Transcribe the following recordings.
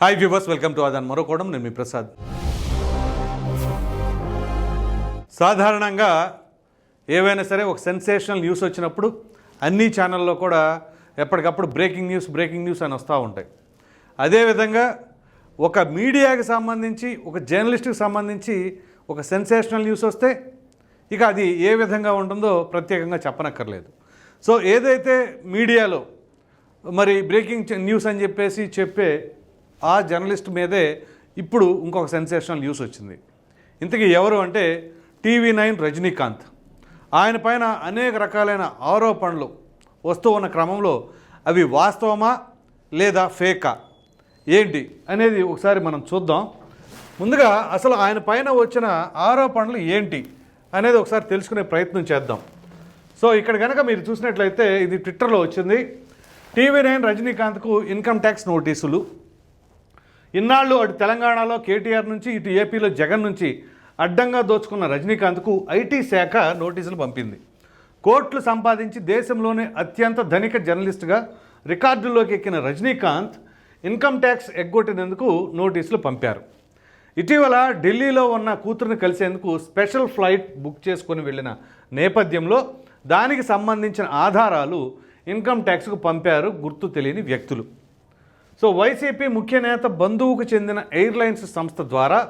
Hi viewers welcome to అదాన్ మరో నేను మీ ప్రసాద్ సాధారణంగా ఏవైనా సరే ఒక సెన్సేషనల్ న్యూస్ వచ్చినప్పుడు అన్ని ఛానల్లో కూడా ఎప్పటికప్పుడు బ్రేకింగ్ న్యూస్ బ్రేకింగ్ న్యూస్ అని వస్తూ ఉంటాయి. అదేవిధంగా ఒక మీడియాకి సంబంధించి ఒక జర్నలిస్ట్కి సంబంధించి ఒక సెన్సేషనల్ న్యూస్ వస్తే ఇక అది ఏ విధంగా ఉంటుందో ప్రత్యేకంగా చెప్పనక్కర్లేదు. సో ఏదైతే మీడియాలో మరి బ్రేకింగ్ న్యూస్ అని చెప్పేసి చెప్పే ఆ జర్నలిస్ట్ మీదే ఇప్పుడు ఇంకొక సెన్సేషనల్ న్యూస్ వచ్చింది. ఇంతకీ ఎవరు అంటే టీవీ నైన్ రజనీకాంత్. ఆయన పైన అనేక రకాలైన ఆరోపణలు వస్తూ ఉన్న క్రమంలో అవి వాస్తవమా లేదా ఫేకా? ఏంటి అనేది ఒకసారి మనం చూద్దాం. ముందుగా అసలు ఆయన పైన వచ్చిన ఆరోపణలు ఏంటి అనేది ఒకసారి తెలుసుకునే ప్రయత్నం చేద్దాం. సో ఇక్కడ కనుక మీరు చూసినట్లయితే ఇది ట్విట్టర్లో వచ్చింది. టీవీ నైన్ రజనీకాంత్కు ఇన్కమ్ ట్యాక్స్ నోటీసులు. ఇన్నాళ్ళు అటు తెలంగాణలో కేటీఆర్ నుంచి ఇటు ఏపీలో జగన్ నుంచి అడ్డంగా దోచుకున్న రజనీకాంత్కు ఐటీ శాఖ నోటీసులు పంపింది. కోట్లు సంపాదించి దేశంలోనే అత్యంత ధనిక జర్నలిస్ట్గా రికార్డుల్లోకి ఎక్కిన రజనీకాంత్ ఇన్కమ్ ట్యాక్స్ ఎగ్గొట్టినందుకు నోటీసులు పంపారు. ఇటీవల ఢిల్లీలో ఉన్న కూతురుని కలిసేందుకు స్పెషల్ ఫ్లైట్ బుక్ చేసుకొని వెళ్ళిన నేపథ్యంలో దానికి సంబంధించిన ఆధారాలు ఇన్కమ్ ట్యాక్స్కు పంపారు గుర్తు తెలియని వ్యక్తులు. సో వైసీపీ ముఖ్య నేత బంధువుకు చెందిన ఎయిర్లైన్స్ సంస్థ ద్వారా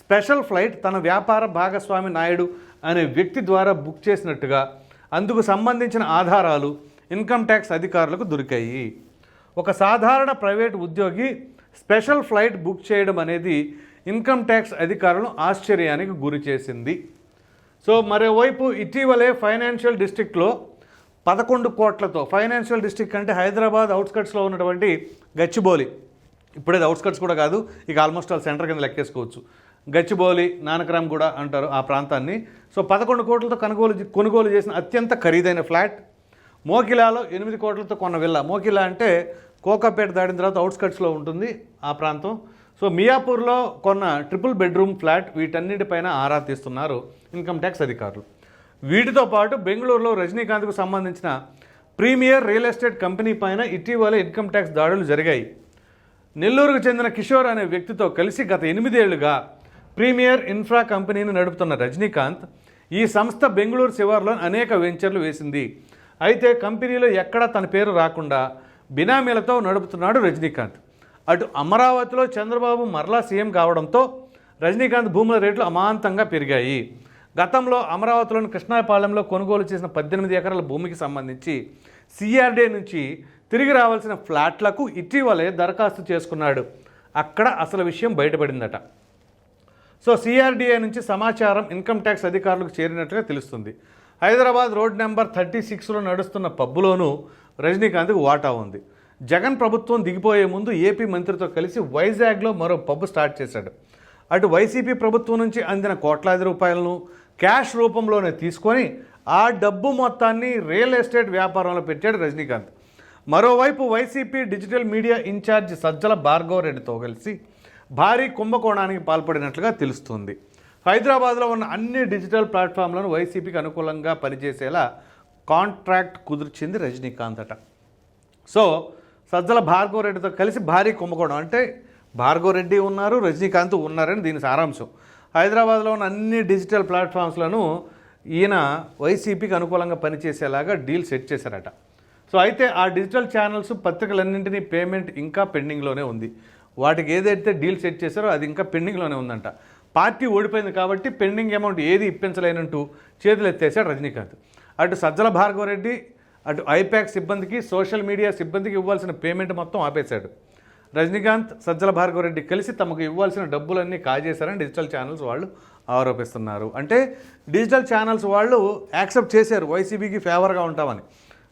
స్పెషల్ ఫ్లైట్ తన వ్యాపార భాగస్వామి నాయుడు అనే వ్యక్తి ద్వారా బుక్ చేసినట్టుగా అందుకు సంబంధించిన ఆధారాలు ఇన్కమ్ ట్యాక్స్ అధికారులకు దొరికాయి. ఒక సాధారణ ప్రైవేట్ ఉద్యోగి స్పెషల్ ఫ్లైట్ బుక్ చేయడం అనేది ఇన్కమ్ ట్యాక్స్ అధికారులను ఆశ్చర్యానికి గురి చేసింది. సో మరోవైపు ఇటీవలే ఫైనాన్షియల్ డిస్ట్రిక్ట్లో పదకొండు కోట్లతో ఫైనాన్షియల్ డిస్ట్రిక్ట్ అంటే హైదరాబాద్ అవుట్స్కట్స్లో ఉన్నటువంటి గచ్చిబౌలి. ఇప్పుడేది అవుట్స్కట్స్ కూడా కాదు ఇక ఆల్మోస్ట్ ఆల్ సెంటర్ కింద లెక్కేసుకోవచ్చు. గచ్చిబౌలి నానకరామ్ కూడా అంటారు ఆ ప్రాంతాన్ని. సో పదకొండు కోట్లతో కొనుగోలు కొనుగోలు చేసిన అత్యంత ఖరీదైన ఫ్లాట్ మోకిలాలో ఎనిమిది కోట్లతో కొన్న విల్ల. మోకిలా అంటే కోకాపేట దాటిన తర్వాత అవుట్స్కట్స్లో ఉంటుంది ఆ ప్రాంతం. సో మియాపూర్లో కొన్న ట్రిపుల్ బెడ్రూమ్ ఫ్లాట్ వీటన్నిటిపైన ఆరా తీస్తున్నారు ఇన్కమ్ ట్యాక్స్ అధికారులు. వీటితో పాటు బెంగళూరులో రజనీకాంత్కు సంబంధించిన ప్రీమియర్ రియల్ ఎస్టేట్ కంపెనీ పైన ఇటీవల ఇన్కమ్ ట్యాక్స్ దాడులు జరిగాయి. నెల్లూరుకు చెందిన కిషోర్ అనే వ్యక్తితో కలిసి గత ఎనిమిదేళ్ళుగా ప్రీమియర్ ఇన్ఫ్రా కంపెనీని నడుపుతున్న రజనీకాంత్ ఈ సంస్థ బెంగళూరు శివార్లో అనేక వెంచర్లు వేసింది. అయితే కంపెనీలో ఎక్కడా తన పేరు రాకుండా బినామీలతో నడుపుతున్నాడు రజనీకాంత్. అటు అమరావతిలో చంద్రబాబు మరలా సీఎం కావడంతో రజనీకాంత్ భూముల రేట్లు అమాంతంగా పెరిగాయి. గతంలో అమరావతిలోని కృష్ణాపాలెంలో కొనుగోలు చేసిన పద్దెనిమిది ఎకరాల భూమికి సంబంధించి సిఆర్డే నుంచి తిరిగి రావాల్సిన ఫ్లాట్లకు ఇటీవలే దరఖాస్తు చేసుకున్నాడు. అక్కడ అసలు విషయం బయటపడిందట. సో సిఆర్డీఏ నుంచి సమాచారం ఇన్కమ్ ట్యాక్స్ అధికారులకు చేరినట్లుగా తెలుస్తుంది. హైదరాబాద్ రోడ్ నెంబర్ థర్టీ సిక్స్లో నడుస్తున్న పబ్బులోనూ రజనీకాంత్కు వాటా ఉంది. జగన్ ప్రభుత్వం దిగిపోయే ముందు ఏపీ మంత్రితో కలిసి వైజాగ్లో మరో పబ్బు స్టార్ట్ చేశాడు. అటు వైసీపీ ప్రభుత్వం నుంచి అందిన కోట్లాది రూపాయలను క్యాష్ రూపంలోనే తీసుకొని ఆ డబ్బు మొత్తాన్ని రియల్ ఎస్టేట్ వ్యాపారంలో పెట్టాడు రజనీకాంత్. మరోవైపు YCP digital media incharge Sajjala భార్గవరెడ్డితో కలిసి భారీ కుంభకోణానికి పాల్పడినట్లుగా తెలుస్తుంది. హైదరాబాద్లో ఉన్న అన్ని డిజిటల్ ప్లాట్ఫామ్లను వైసీపీకి అనుకూలంగా పనిచేసేలా కాంట్రాక్ట్ కుదిర్చింది రజనీకాంత్ అట. సో సజ్జల భార్గవరెడ్డితో కలిసి భారీ కుంభకోణం అంటే భార్గవరెడ్డి ఉన్నారు రజనీకాంత్ ఉన్నారని దీని సారాంశం. హైదరాబాద్లో ఉన్న అన్ని డిజిటల్ ప్లాట్ఫామ్స్లను ఈయన వైసీపీకి అనుకూలంగా పనిచేసేలాగా డీల్ సెట్ చేశారట. సో అయితే ఆ డిజిటల్ ఛానల్స్ పత్రికలన్నింటినీ పేమెంట్ ఇంకా పెండింగ్లోనే ఉంది. వాటికి ఏదైతే డీల్ సెట్ చేశారో అది ఇంకా పెండింగ్లోనే ఉందంట. పార్టీ ఓడిపోయింది కాబట్టి పెండింగ్ అమౌంట్ ఏది ఇప్పించలేనంటూ చేతులు ఎత్తేసాడు రజనీకాంత్. అటు సజ్జల భార్గవరెడ్డి అటు ఐపాక్ సిబ్బందికి సోషల్ మీడియా సిబ్బందికి ఇవ్వాల్సిన పేమెంట్ మొత్తం ఆపేశాడు. రజనీకాంత్ సజ్జల భార్గవరెడ్డి కలిసి తమకు ఇవ్వాల్సిన డబ్బులన్నీ కాజేశారని డిజిటల్ ఛానల్స్ వాళ్ళు ఆరోపిస్తున్నారు. అంటే డిజిటల్ ఛానల్స్ వాళ్ళు యాక్సెప్ట్ చేశారు వైసీబీకి ఫేవర్గా ఉంటామని.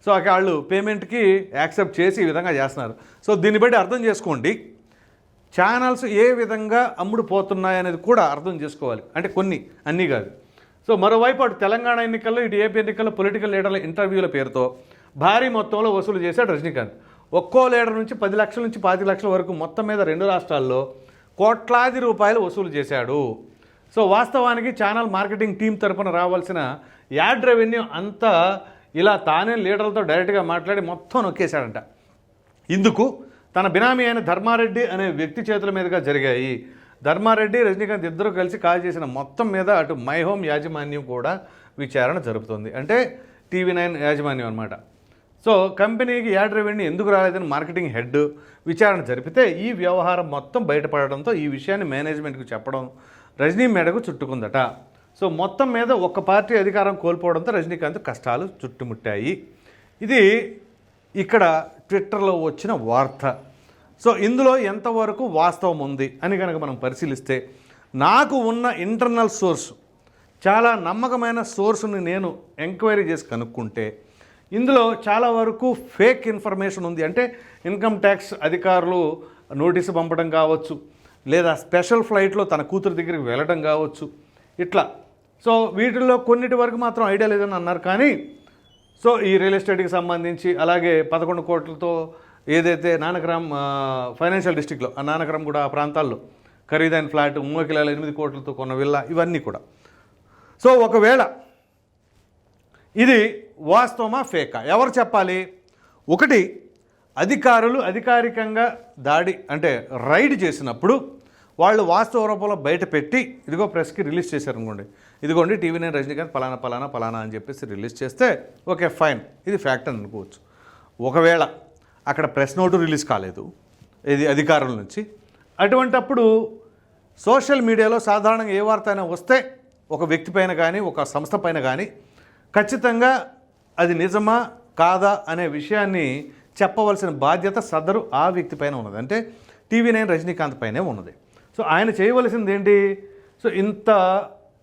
సో అక్కడ వాళ్ళు పేమెంట్కి యాక్సెప్ట్ చేసి ఈ విధంగా చేస్తున్నారు. సో దీన్ని బట్టి అర్థం చేసుకోండి ఛానల్స్ ఏ విధంగా అమ్ముడు పోతున్నాయి అనేది కూడా అర్థం చేసుకోవాలి. అంటే కొన్ని అన్నీ కాదు. సో మరోవైపు అటు తెలంగాణ ఎన్నికల్లో ఇటు ఏపీ ఎన్నికల్లో పొలిటికల్ లీడర్ల ఇంటర్వ్యూల పేరుతో భారీ మొత్తంలో వసూలు చేశాడు రజనీకాంత్. ఒక్కో లీడర్ నుంచి పది లక్షల నుంచి పాతి లక్షల వరకు మొత్తం మీద రెండు రాష్ట్రాల్లో కోట్లాది రూపాయలు వసూలు చేశాడు. సో వాస్తవానికి ఛానల్ మార్కెటింగ్ టీం తరఫున రావాల్సిన యాడ్ రెవెన్యూ అంతా ఇలా తానే లీడర్లతో డైరెక్ట్గా మాట్లాడి మొత్తం నొక్కేశాడంట. ఇందుకు తన బినామీ అయిన ధర్మారెడ్డి అనే వ్యక్తి చేతుల మీదుగా జరిగాయి. ధర్మారెడ్డి రజనీకాంత్ ఇద్దరు కలిసి కాల్ చేసిన మొత్తం మీద అటు మై హోమ్ యాజమాన్యం కూడా విచారణ జరుపుతుంది. అంటే టీవీ నైన్ యాజమాన్యం అనమాట సో కంపెనీకి యాడ్ రెవెన్యూ ఎందుకు రాలేదని మార్కెటింగ్ హెడ్ విచారణ జరిపితే ఈ వ్యవహారం మొత్తం బయటపడడంతో ఈ విషయాన్ని మేనేజ్మెంట్కు చెప్పడం రజనీ మేడకు చుట్టుకుందట. సో మొత్తం మీద ఒక్క పార్టీ అధికారం కోల్పోవడంతో రజనీకాంత్ కష్టాలు చుట్టుముట్టాయి. ఇది ఇక్కడ ట్విట్టర్లో వచ్చిన వార్త. సో ఇందులో ఎంతవరకు వాస్తవం ఉంది అని కనుక మనం పరిశీలిస్తే నాకు ఉన్న ఇంటర్నల్ సోర్స్ చాలా నమ్మకమైన సోర్స్ని నేను ఎంక్వైరీ చేసి కనుక్కుంటే ఇందులో చాలా వరకు ఫేక్ ఇన్ఫర్మేషన్ ఉంది. అంటే ఇన్కమ్ ట్యాక్స్ అధికారులు నోటీసు పంపడం కావచ్చు లేదా స్పెషల్ ఫ్లైట్లో తన కూతురు దగ్గరికి వెళ్ళడం కావచ్చు ఇట్లా. సో వీటిల్లో కొన్నిటి వరకు మాత్రం ఐడియా లేదని అన్నారు. కానీ సో ఈ రియల్ ఎస్టేట్కి సంబంధించి అలాగే పదకొండు కోట్లతో ఏదైతే నానక్రామ్ ఫైనాన్షియల్ డిస్టిక్లో ఆ నానక్రామ్ కూడా ఆ ప్రాంతాల్లో ఖరీదైన ఫ్లాట్ మూకిలాల ఎనిమిది కోట్లతో కొన్న విల్లా ఇవన్నీ కూడా. సో ఒకవేళ ఇది వాస్తవమా ఫేకా? ఎవరు చెప్పాలి? ఒకటి అధికారులు అధికారికంగా దాడి అంటే రైడ్ చేసినప్పుడు వాళ్ళు వాస్తవ రూపంలో బయట పెట్టి ఇదిగో ప్రెస్కి రిలీజ్ చేశారు అనుకోండి ఇదిగోండి టీవీ నైన్ రజనీకాంత్ పలానా పలానా పలానా అని చెప్పేసి రిలీజ్ చేస్తే ఓకే ఫైన్. ఇది ఫ్యాక్ట్ అని అనుకోవచ్చు. ఒకవేళ అక్కడ ప్రెస్ నోటు రిలీజ్ కాలేదు ఇది అధికారుల నుంచి అటువంటప్పుడు సోషల్ మీడియాలో సాధారణంగా ఏ వార్త అయినా వస్తే ఒక వ్యక్తి పైన కానీ ఒక సంస్థ పైన కానీ ఖచ్చితంగా అది నిజమా కాదా అనే విషయాన్ని చెప్పవలసిన బాధ్యత సదరు ఆ వ్యక్తి పైన ఉన్నది. అంటే టీవీ నైన్ రజనీకాంత్ పైనే ఉన్నది. సో ఆయన చేయవలసింది ఏంటి సో ఇంత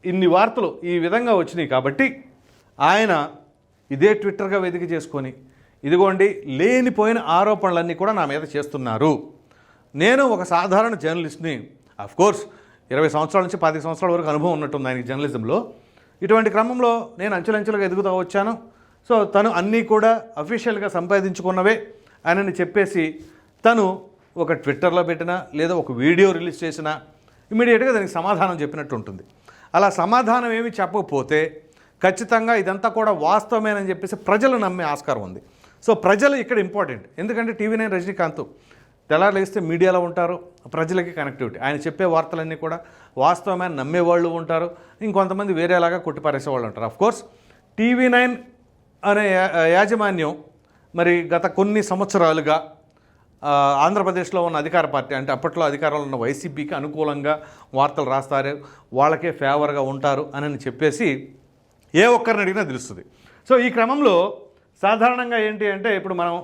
ఇన్ని వార్తలు ఈ విధంగా వచ్చినాయి కాబట్టి ఆయన ఇదే ట్విట్టర్గా వెతికి చేసుకొని ఇదిగోండి లేనిపోయిన ఆరోపణలన్నీ కూడా నా మీద చేస్తున్నారు. నేను ఒక సాధారణ జర్నలిస్ట్ని కోర్స్ ఇరవై సంవత్సరాల నుంచి పది సంవత్సరాల వరకు అనుభవం ఉన్నట్టుంది ఆయనకి జర్నలిజంలో. ఇటువంటి క్రమంలో నేను అంచెలంచెలుగా ఎదుగుతూ వచ్చాను. సో తను అన్నీ కూడా అఫీషియల్గా సంపాదించుకున్నవే అని చెప్పేసి తను ఒక ట్విట్టర్లో పెట్టినా లేదా ఒక వీడియో రిలీజ్ చేసినా ఇమీడియట్గా దానికి సమాధానం చెప్పినట్టు ఉంటుంది. అలా సమాధానం ఏమి చెప్పకపోతే ఖచ్చితంగా ఇదంతా కూడా వాస్తవమేనని చెప్పేసి ప్రజలు నమ్మే ఆస్కారం ఉంది. సో ప్రజలు ఇక్కడ ఇంపార్టెంట్ ఎందుకంటే టీవీ నైన్ రజనీకాంత్ తెల్లారులేస్తే మీడియాలో ఉంటారు ప్రజలకి కనెక్టివిటీ ఆయన చెప్పే వార్తలన్నీ కూడా వాస్తవమైన నమ్మేవాళ్ళు ఉంటారు. ఇంకొంతమంది వేరేలాగా కొట్టిపారేసే వాళ్ళు ఉంటారు. అఫ్ కోర్స్ టీవీ నైన్ అనే యాజమాన్యం మరి గత కొన్ని సంవత్సరాలుగా ఆంధ్రప్రదేశ్లో ఉన్న అధికార పార్టీ అంటే అప్పట్లో అధికారంలో ఉన్న వైసీపీకి అనుకూలంగా వార్తలు రాస్తారు వాళ్ళకే ఫేవర్గా ఉంటారు అని చెప్పేసి ఏ ఒక్కరిని అడిగినా తెలుస్తుంది. సో ఈ క్రమంలో సాధారణంగా ఏంటి అంటే ఇప్పుడు మనం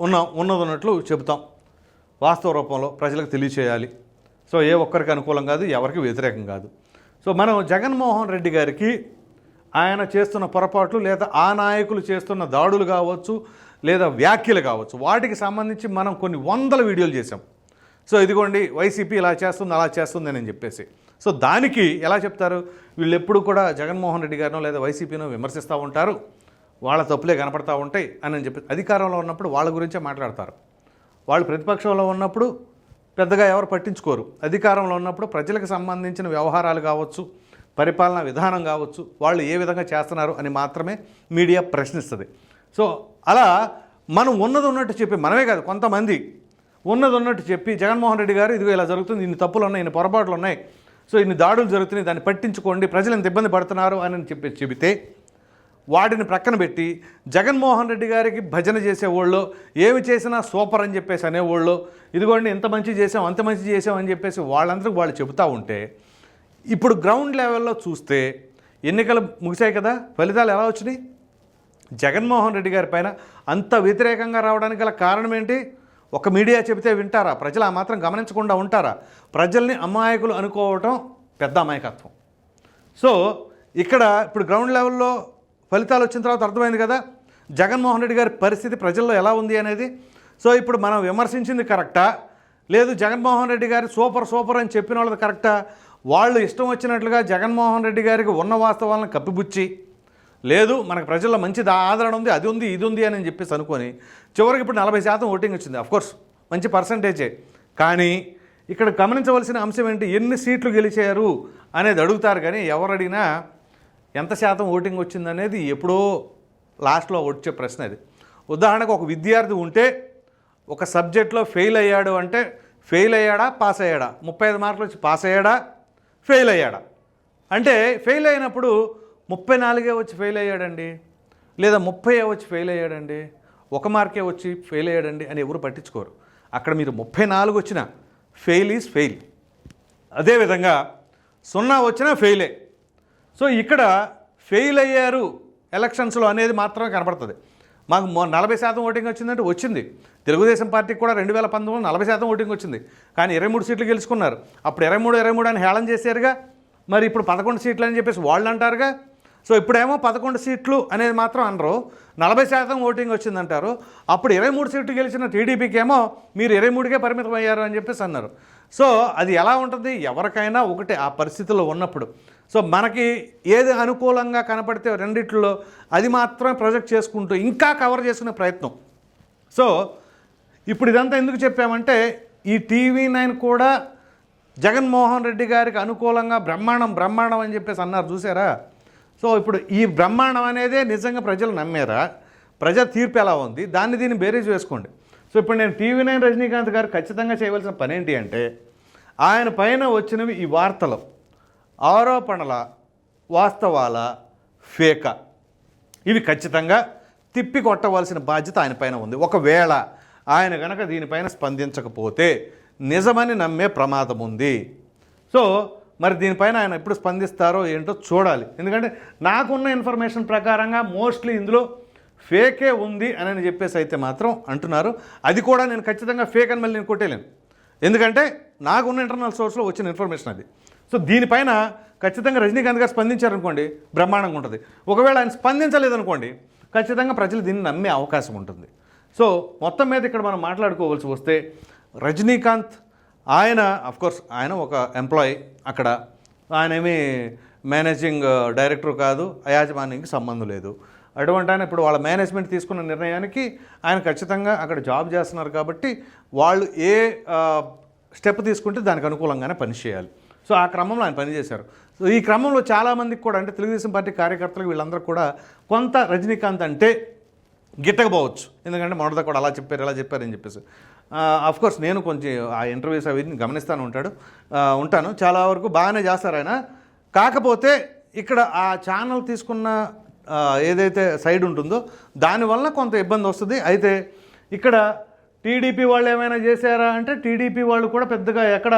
ఉన్నాం ఉన్నది ఉన్నట్లు చెబుతాం. వాస్తవ రూపంలో ప్రజలకు తెలియచేయాలి. సో ఏ ఒక్కరికి అనుకూలం కాదు ఎవరికి వ్యతిరేకం కాదు. సో మనం జగన్మోహన్ రెడ్డి గారికి ఆయన చేస్తున్న పొరపాట్లు లేదా ఆ నాయకులు చేస్తున్న దాడులు కావచ్చు లేదా వ్యాఖ్యలు కావచ్చు. వాటికి సంబంధించి మనం కొన్ని వందల వీడియోలు చేసాం సో ఇదిగోండి వైసీపీ ఇలా చేస్తుంది అలా చేస్తుంది అని చెప్పేసి. సో దానికి ఎలా చెప్తారు? వీళ్ళు ఎప్పుడు కూడా జగన్మోహన్ రెడ్డి గారినో లేదా వైసీపీనో విమర్శిస్తూ ఉంటారు. వాళ్ళ తప్పులే కనపడతా ఉంటాయి అని చెప్పి అధికారంలో ఉన్నప్పుడు వాళ్ళ గురించే మాట్లాడతారు. వాళ్ళు ప్రతిపక్షంలో ఉన్నప్పుడు పెద్దగా ఎవరు పట్టించుకోరు. అధికారంలో ఉన్నప్పుడు ప్రజలకు సంబంధించిన వ్యవహారాలు కావచ్చు పరిపాలనా విధానం కావచ్చు వాళ్ళు ఏ విధంగా చేస్తున్నారు అని మాత్రమే మీడియా ప్రశ్నిస్తుంది. సో అలా మనం ఉన్నది ఉన్నట్టు చెప్పి మనమే కాదు కొంతమంది ఉన్నది ఉన్నట్టు చెప్పి జగన్మోహన్ రెడ్డి గారు ఇదిగో ఇలా జరుగుతుంది ఇన్ని తప్పులు ఉన్నాయి ఇన్ని పొరపాట్లు ఉన్నాయి సో ఇన్ని దాడులు జరుగుతున్నాయి దాన్ని పట్టించుకోండి ప్రజలు ఇంత ఇబ్బంది పడుతున్నారు అని చెప్పి చెబితే వాటిని ప్రక్కన పెట్టి జగన్మోహన్ రెడ్డి గారికి భజన చేసేవాళ్ళు ఏమి చేసినా సూపర్ అని చెప్పేసి అనేవాళ్ళు ఇదిగోండి ఇంత మంచి చేసాం అంత మంచి చేసాం అని చెప్పేసి వాళ్ళందరికీ వాళ్ళు చెబుతూ ఉంటే ఇప్పుడు గ్రౌండ్ లెవెల్లో చూస్తే ఎన్నికలు ముగిశాయి కదా? ఫలితాలు ఎలా వచ్చినాయి? జగన్మోహన్ రెడ్డి గారి పైన అంత వ్యతిరేకంగా రావడానికి గల కారణం ఏంటి? ఒక మీడియా చెబితే వింటారా? ప్రజలు ఆ మాత్రం గమనించకుండా ఉంటారా? ప్రజల్ని అమాయకులు అనుకోవటం పెద్ద అమాయకత్వం. సో ఇక్కడ ఇప్పుడు గ్రౌండ్ లెవెల్లో ఫలితాలు వచ్చిన తర్వాత అర్థమైంది కదా? జగన్మోహన్ రెడ్డి గారి పరిస్థితి ప్రజల్లో ఎలా ఉంది అనేది? సో ఇప్పుడు మనం విమర్శించింది కరెక్టా? లేదు జగన్మోహన్ రెడ్డి గారి సూపర్ సూపర్ అని చెప్పిన వాళ్ళది కరెక్టా? వాళ్ళు ఇష్టం వచ్చినట్లుగా జగన్మోహన్ రెడ్డి గారికి ఉన్న వాస్తవాలను కప్పిపుచ్చి లేదు మనకు ప్రజల్లో మంచిది ఆదరణ ఉంది అది ఉంది ఇది ఉంది అని చెప్పేసి అనుకొని చివరికి ఇప్పుడు నలభై శాతం ఓటింగ్ వచ్చింది. అఫ్కోర్స్ మంచి పర్సంటేజే కానీ ఇక్కడ గమనించవలసిన అంశం ఏంటి? ఎన్ని సీట్లు గెలిచారు అనేది అడుగుతారు కానీ ఎవరు అడిగినా ఎంత శాతం ఓటింగ్ వచ్చిందనేది ఎప్పుడో లాస్ట్లో వచ్చే ప్రశ్న అది. ఉదాహరణకు ఒక విద్యార్థి ఉంటే ఒక సబ్జెక్ట్లో ఫెయిల్ అయ్యాడు అంటే ఫెయిల్ అయ్యాడా పాస్ అయ్యాడా? ముప్పై ఐదు మార్కులు వచ్చి పాస్ అయ్యాడా? ఫెయిల్ అయ్యాడా అంటే ఫెయిల్ అయినప్పుడు ముప్పై నాలుగే వచ్చి ఫెయిల్ అయ్యాడండి లేదా ముప్పై వచ్చి ఫెయిల్ అయ్యాడండి ఒక మార్కే వచ్చి ఫెయిల్ అయ్యాడండి అని ఎవరు పట్టించుకోరు. అక్కడ మీరు ముప్పై నాలుగు వచ్చిన ఫెయిల్ ఈజ్ ఫెయిల్. అదేవిధంగా సున్నా వచ్చినా ఫెయిలే. సో ఇక్కడ ఫెయిల్ అయ్యారు ఎలక్షన్స్లో అనేది మాత్రమే కనపడుతుంది. మాకు నలభై శాతం ఓటింగ్ వచ్చిందంటే వచ్చింది. తెలుగుదేశం పార్టీకి కూడా రెండు వేల పంతొమ్మిది నలభై శాతం ఓటింగ్ వచ్చింది. కానీ ఇరవై మూడు సీట్లు గెలుచుకున్నారు. అప్పుడు ఇరవై మూడు ఇరవై మూడు అని హేళన చేశారుగా. మరి ఇప్పుడు పదకొండు సీట్లు అని చెప్పేసి వాళ్ళు అంటారుగా. సో ఇప్పుడేమో పదకొండు సీట్లు అనేది మాత్రం అనరు. నలభై శాతం ఓటింగ్ వచ్చిందంటారు. అప్పుడు ఇరవై మూడు సీట్లు గెలిచిన టీడీపీకి ఏమో మీరు ఇరవై మూడుకే పరిమితం అయ్యారు అని చెప్పేసి అన్నారు. సో అది ఎలా ఉంటుంది? ఎవరికైనా ఒకటే ఆ పరిస్థితిలో ఉన్నప్పుడు. సో మనకి ఏది అనుకూలంగా కనపడితే రెండిట్లో అది మాత్రమే ప్రొజెక్ట్ చేసుకుంటూ ఇంకా కవర్ చేసుకునే ప్రయత్నం. సో ఇప్పుడు ఇదంతా ఎందుకు చెప్పామంటే ఈ టీవీ నైన్ కూడా జగన్మోహన్ రెడ్డి గారికి అనుకూలంగా బ్రహ్మాండం బ్రహ్మాండం అని చెప్పేసి అన్నారు చూసారా? సో ఇప్పుడు ఈ బ్రహ్మాండం అనేదే నిజంగా ప్రజలు నమ్మారా? ప్రజా తీర్పు ఎలా ఉంది? దాన్ని దీన్ని బేరీజ్ వేసుకోండి. సో ఇప్పుడు నేను టీవీ నైన్ రజనీకాంత్ గారు ఖచ్చితంగా చేయవలసిన పని ఏంటి అంటే ఆయన పైన వచ్చినవి ఈ వార్తలు. ఆరోపణల వాస్తవాల ఫేక. ఇవి ఖచ్చితంగా తిప్పి కొట్టవలసిన బాధ్యత ఆయన పైన ఉంది. ఒకవేళ ఆయన గనక దీనిపైన స్పందించకపోతే నిజమని నమ్మే ప్రమాదం ఉంది. సో మరి దీనిపైన ఆయన ఎప్పుడు స్పందిస్తారో ఏంటో చూడాలి. ఎందుకంటే నాకున్న ఇన్ఫర్మేషన్ ప్రకారంగా మోస్ట్లీ ఇందులో ఫేకే ఉంది అని చెప్పేసి అయితే మాత్రం అంటున్నారు. అది కూడా నేను ఖచ్చితంగా ఫేక్ అని మళ్ళీ నేను కొట్టేలేను ఎందుకంటే నాకున్న ఇంటర్నల్ సోర్స్లో వచ్చిన ఇన్ఫర్మేషన్ అది. సో దీనిపైన ఖచ్చితంగా రజనీకాంత్ గారు స్పందించారనుకోండి బ్రహ్మాండంగా ఉంటుంది. ఒకవేళ ఆయన స్పందించలేదనుకోండి ఖచ్చితంగా ప్రజలు దీన్ని నమ్మే అవకాశం ఉంటుంది. సో మొత్తం మీద ఇక్కడ మనం మాట్లాడుకోవాల్సి వస్తే రజనీకాంత్ ఆయన అఫ్కోర్స్ ఆయన ఒక ఎంప్లాయీ అక్కడ. ఆయన మేనేజింగ్ డైరెక్టర్ uh, కాదు యాజమాన్యానికి సంబంధం లేదు. అటువంటి ఆయన ఇప్పుడు వాళ్ళ మేనేజ్మెంట్ తీసుకున్న నిర్ణయానికి ఆయన ఖచ్చితంగా అక్కడ జాబ్ చేస్తున్నారు కాబట్టి వాళ్ళు ఏ స్టెప్ తీసుకుంటే దానికి అనుకూలంగానే పనిచేయాలి సో ఆ క్రమంలో ఆయన పనిచేశారు సో ఈ క్రమంలో చాలామందికి కూడా అంటే తెలుగుదేశం పార్టీ కార్యకర్తలకు వీళ్ళందరూ కూడా కొంత రజనీకాంత్ అంటే గిట్టకపోవచ్చు. ఎందుకంటే మొదట కూడా అలా చెప్పారు ఇలా చెప్పారు అని చెప్పేసి. అఫ్ కోర్స్ నేను కొంచెం ఆ ఇంటర్వ్యూస్ అవి గమనిస్తాను ఉంటాడు. ఉంటాను. చాలా వరకు బాగానే చేస్తారు ఆయన. కాకపోతే ఇక్కడ ఆ ఛానల్ తీసుకున్న ఏదైతే సైడ్ ఉంటుందో దానివల్ల కొంత ఇబ్బంది వస్తుంది. అయితే ఇక్కడ టీడీపీ వాళ్ళు ఏమైనా చేశారా అంటే టీడీపీ వాళ్ళు కూడా పెద్దగా ఎక్కడ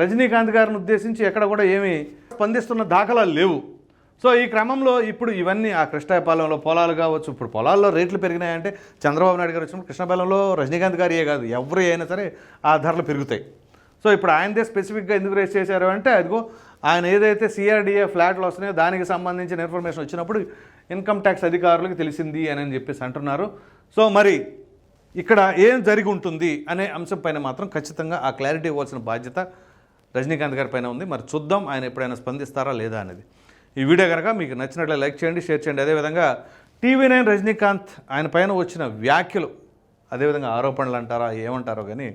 రజనీకాంత్ గారిని ఉద్దేశించి ఎక్కడ కూడా ఏమీ స్పందిస్తున్న దాఖలాలు లేవు. సో ఈ క్రమంలో ఇప్పుడు ఇవన్నీ ఆ కృష్ణాపాలెంలో పొలాలు కావచ్చు ఇప్పుడు పొలాల్లో రేట్లు పెరిగినాయంటే చంద్రబాబు నాయుడు గారు వచ్చినప్పుడు కృష్ణాపాలెంలో రజనీకాంత్ గారియే కాదు ఎవరు అయినా సరే ఆ ధరలు పెరుగుతాయి. సో ఇప్పుడు ఆయనదే స్పెసిఫిక్గా ఎందుకు రేస్ చేశారు అంటే అదిగో ఆయన ఏదైతే సిఆర్డిఏ ఫ్లాట్లు వస్తున్నాయో దానికి సంబంధించిన ఇన్ఫర్మేషన్ వచ్చినప్పుడు ఇన్కమ్ ట్యాక్స్ అధికారులకు తెలిసింది అని అని చెప్పేసి అంటున్నారు. సో మరి ఇక్కడ ఏం జరిగి ఉంటుంది అనే అంశం పైన మాత్రం ఖచ్చితంగా ఆ క్లారిటీ ఇవ్వాల్సిన బాధ్యత రజనీకాంత్ గారి పైన ఉంది. మరి చూద్దాం ఆయన ఎప్పుడైనా స్పందిస్తారా లేదా అనేది. ఈ వీడియో కనుక మీకు నచ్చినట్లే లైక్ చేయండి షేర్ చేయండి. అదేవిధంగా టీవీ నైన్ రజనీకాంత్ ఆయన పైన వచ్చిన వ్యాఖ్యలు అదేవిధంగా ఆరోపణలు అంటారా ఏమంటారో కానీ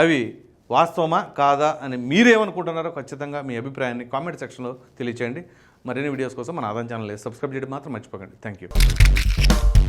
అవి వాస్తవమా? కాదా? అని మీరేమనుకుంటున్నారో ఖచ్చితంగా మీ అభిప్రాయాన్ని కామెంట్ సెక్షన్లో తెలియచేయండి. మరిన్ని వీడియోస్ కోసం మన ఆదాయం ఛానల్ సబ్స్క్రైబ్ చేయడం మాత్రం మర్చిపోకండి. Thank you.